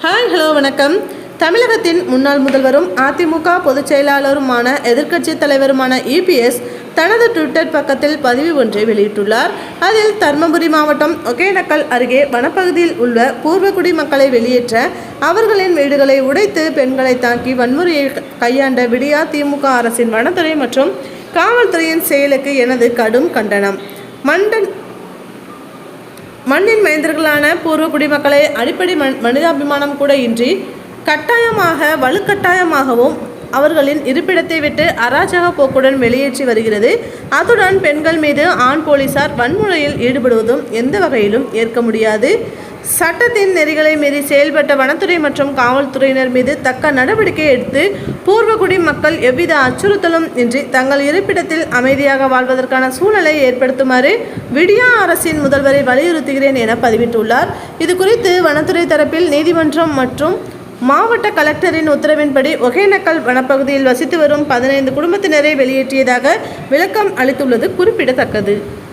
Hi hello வணக்கம். தமிழகத்தின் முன்னாள் முதல்வரும் அதிமுக பொதுச் செயலாளருமான எதிர்க்கட்சி தலைவருமான இபிஎஸ் தனது ட்விட்டர் பக்கத்தில் பதிவு ஒன்றை வெளியிட்டுள்ளார். அதில் தர்மபுரி மாவட்டம் ஒகேனக்கல் அருகே வனப்பகுதியில் உள்ள பூர்வகுடி மக்களை வெளியேற்ற அவர்களின் வீடுகளை உடைத்து பெண்களை தாக்கி வன்முறையை கையாண்ட விடியா திமுக அரசின் வனத்துறை மற்றும் காவல்துறையின் செயலுக்கு எனது கடும் கண்டனம். மண்டன் மண்ணின் மைந்தர்களான பூர்வ குடிமக்களை அடிப்படை மன் மனிதாபிமானம் கூட இன்றி கட்டாயமாக வலுக்கட்டாயமாகவும் அவர்களின் இருப்பிடத்தை விட்டு அராஜக போக்குடன் வெளியேற்றி வருகிறது. அத்துடன் பெண்கள் மீது ஆண் போலீசார் வன்முறையில் ஈடுபடுவதும் எந்த வகையிலும் ஏற்க முடியாது. சட்டத்தின் நெறிகளை மீறி செயல்பட்ட வனத்துறை மற்றும் காவல்துறையினர் மீது தக்க நடவடிக்கை எடுத்து பூர்வகுடி மக்கள் எவ்வித அச்சுறுத்தலும் இன்றி தங்கள் இருப்பிடத்தில் அமைதியாக வாழ்வதற்கான சூழலை ஏற்படுத்துமாறு விடியா அரசின் முதல்வரை வலியுறுத்துகிறேன் என பதிவிட்டுள்ளார். இது குறித்து வனத்துறை தரப்பில் நீதிமன்றம் மற்றும் மாவட்ட கலெக்டரின் உத்தரவின்படி ஒகேனக்கல் வனப்பகுதியில் வசித்து வரும் பதினைந்து குடும்பத்தினரை வெளியேற்றியதாக விளக்கம் அளித்துள்ளது குறிப்பிடத்தக்கது.